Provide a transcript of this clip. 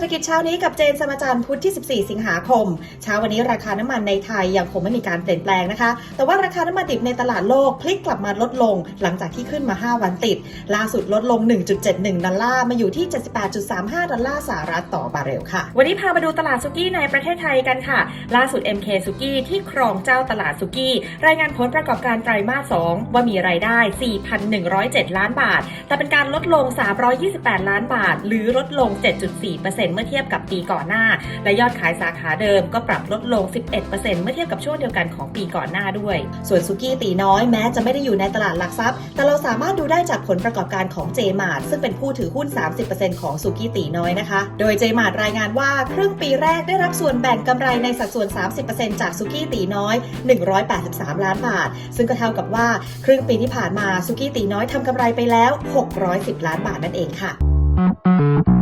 รษฐกิจเช้านี้กับเจนสมจันทร์พุธที่ 14 สิงหาคม เช้าวันนี้ราคาน้ำมันในไทยยังคงไม่มีการเปลี่ยนแปลงนะคะ แต่ว่าราคาน้ำมันดิบในตลาดโลกพลิกกลับมาลดลง หลังจากที่ขึ้นมา 5 วันติด ล่าสุดลดลง 1.71 ดอลลาร์มาอยู่ที่ 78.35 ดอลลาร์สหรัฐต่อบาร์เรลค่ะ วันนี้พามาดูตลาดสุกี้ในประเทศไทยกันค่ะ ล่าสุด MK สุกี้ที่ครองเจ้าตลาดสุกี้รายงานผลประกอบการไตรมาส 2 ว่ามีรายได้ 4,107 ล้านบาท แต่เป็นการลดลง 328 ล้านบาท หรือลดลง 7.4%เมื่อเทียบกับปีก่อนหน้า และยอดขายสาขาเดิมก็ปรับลดลง 11%เมื่อเทียบกับช่วงเดียวกันของปีก่อนหน้าด้วย ส่วนสุกี้ตีน้อยแม้จะไม่ได้อยู่ในตลาดหลักทรัพย์ แต่เราสามารถดูได้จากผลประกอบการของ j m a r t ซึ่งเป็นผู้ถือหุ้น 30%ของสุกี้ตีน้อยนะคะ โดย j m a r t รายงานว่าครึ่งปีแรกได้รับส่วนแบ่งกำไรในสัดส่วน 30%จากสุกี้ตีน้อย 183 ล้านบาท ซึ่งก็เท่ากับว่าครึ่งปีที่ผ่านมาสุกี้ตีน้อยทำกำไรไปแล้ว 610 ล้านบาทนั่นเองค่ะ